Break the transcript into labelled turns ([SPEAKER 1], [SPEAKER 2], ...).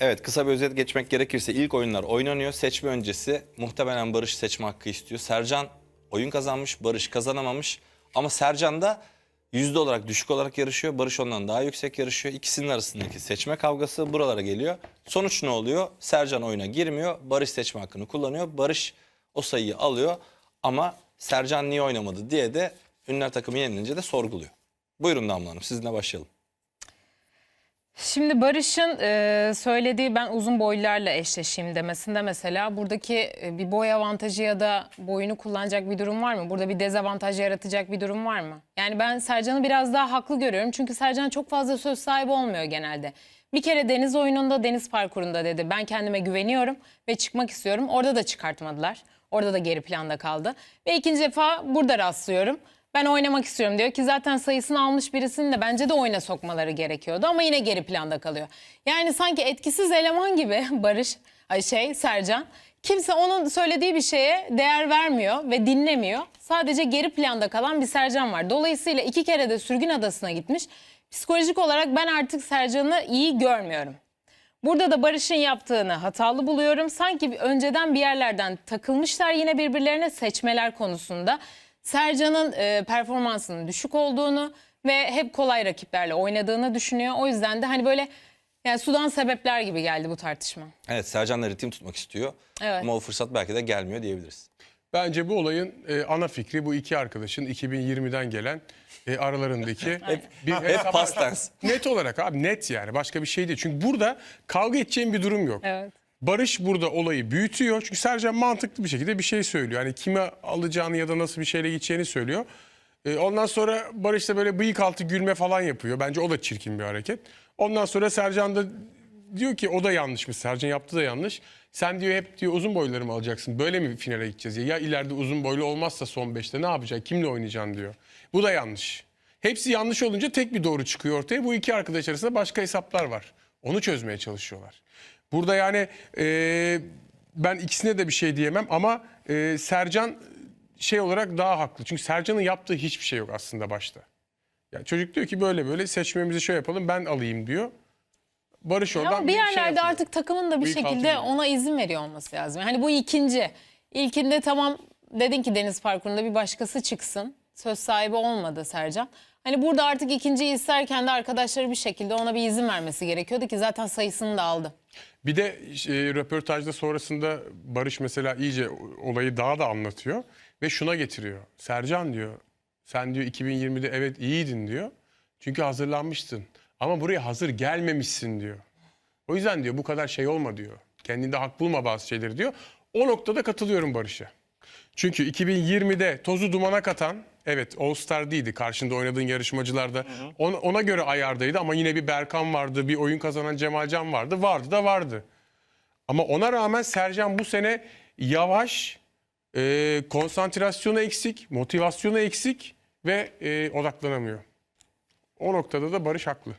[SPEAKER 1] Evet kısa bir özet geçmek gerekirse ilk oyunlar oynanıyor. Seçme öncesi muhtemelen Barış seçme hakkı istiyor. Sercan oyun kazanmış, Barış kazanamamış. Ama Sercan da yüzde olarak düşük olarak yarışıyor. Barış ondan daha yüksek yarışıyor. İkisinin arasındaki seçme kavgası buralara geliyor. Sonuç ne oluyor? Sercan oyuna girmiyor. Barış seçme hakkını kullanıyor. Barış o sayıyı alıyor. Ama Sercan niye oynamadı diye de Ünlüler takımı yenilince de sorguluyor. Buyurun Damla Hanım sizinle başlayalım.
[SPEAKER 2] Şimdi Barış'ın e, söylediği ben uzun boylularla eşleşeyim demesinde mesela buradaki e, bir boy avantajı ya da boyunu kullanacak bir durum var mı? Burada bir dezavantaj yaratacak bir durum var mı? Yani ben Sercan'ı biraz daha haklı görüyorum. Çünkü Sercan çok fazla söz sahibi olmuyor genelde. Bir kere deniz oyununda, deniz parkurunda dedi. Ben kendime güveniyorum ve çıkmak istiyorum. Orada da çıkartmadılar. Orada da geri planda kaldı. Ve ikinci defa burada rastlıyorum. Ben oynamak istiyorum diyor ki zaten sayısını almış birisini de bence de oyuna sokmaları gerekiyordu ama yine geri planda kalıyor. Yani sanki etkisiz eleman gibi Barış şey Sercan kimse onun söylediği bir şeye değer vermiyor ve dinlemiyor. Sadece geri planda kalan bir Sercan var. Dolayısıyla iki kere de sürgün adasına gitmiş. Psikolojik olarak ben artık Sercan'ı iyi görmüyorum. Burada da Barış'ın yaptığını hatalı buluyorum. Sanki önceden bir yerlerden takılmışlar yine birbirlerine seçmeler konusunda. Sercan'ın e, performansının düşük olduğunu ve hep kolay rakiplerle oynadığını düşünüyor. O yüzden de hani böyle yani sudan sebepler gibi geldi bu tartışma.
[SPEAKER 1] Evet Sercan da ritim tutmak istiyor.
[SPEAKER 2] Evet.
[SPEAKER 1] Ama o fırsat belki de gelmiyor diyebiliriz.
[SPEAKER 3] Bence bu olayın e, ana fikri bu iki arkadaşın 2020'den gelen e, aralarındaki hep, bir
[SPEAKER 1] Hep past tense.
[SPEAKER 3] Net olarak abi net yani başka bir şey değil. Çünkü burada kavga edeceğim bir durum yok.
[SPEAKER 2] Evet.
[SPEAKER 3] Barış burada olayı büyütüyor. Çünkü Sercan mantıklı bir şekilde bir şey söylüyor. Hani kime alacağını ya da nasıl bir şeyle gideceğini söylüyor. E, ondan sonra Barış da böyle bıyık altı gülme falan yapıyor. Bence o da çirkin bir hareket. Ondan sonra Sercan da diyor ki o da yanlışmış. Sercan yaptı da yanlış. Sen diyor hep diyor uzun boyları mı alacaksın? Böyle mi finale gideceğiz? Ya, ya ileride uzun boylu olmazsa son beşte ne yapacaksın? Kimle oynayacaksın diyor. Bu da yanlış. Hepsi yanlış olunca tek bir doğru çıkıyor ortaya. Bu iki arkadaş arasında başka hesaplar var. Onu çözmeye çalışıyorlar. Burada yani e, ben ikisine de bir şey diyemem ama e, Sercan şey olarak daha haklı. Çünkü Sercan'ın yaptığı hiçbir şey yok aslında başta. Yani çocuk diyor ki böyle böyle seçmemizi şöyle yapalım ben alayım diyor. Barış oradan
[SPEAKER 2] Ama bir
[SPEAKER 3] şey
[SPEAKER 2] yerlerde
[SPEAKER 3] yapıyor.
[SPEAKER 2] artık takımın da bir
[SPEAKER 3] altı
[SPEAKER 2] şekilde
[SPEAKER 3] gibi.
[SPEAKER 2] ona izin veriyor olması lazım. Hani bu ikinci. İlkinde tamam dedin ki deniz parkurunda bir başkası çıksın. Söz sahibi olmadı Sercan. Hani burada artık ikinciyi isterken de arkadaşları bir şekilde ona bir izin vermesi gerekiyordu ki zaten sayısını da aldı.
[SPEAKER 3] Bir de e, röportajda sonrasında Barış mesela iyice olayı daha da anlatıyor ve şuna getiriyor. Sercan diyor sen diyor 2020'de evet iyiydin diyor. Çünkü hazırlanmıştın. Ama buraya hazır gelmemişsin diyor. O yüzden diyor bu kadar şey olma diyor. Kendinde hak bulma bazı şeyleri diyor. O noktada katılıyorum Barış'a. Çünkü 2020'de tozu dumana katan, evet All Star değildi karşında oynadığın yarışmacılarda. Ona, ona göre ayardaydı ama yine bir Berkan vardı, bir oyun kazanan Cemalcan vardı. Vardı da vardı. Ama ona rağmen Sercan bu sene yavaş, e, konsantrasyonu eksik, motivasyonu eksik ve e, odaklanamıyor. O noktada da Barış haklı.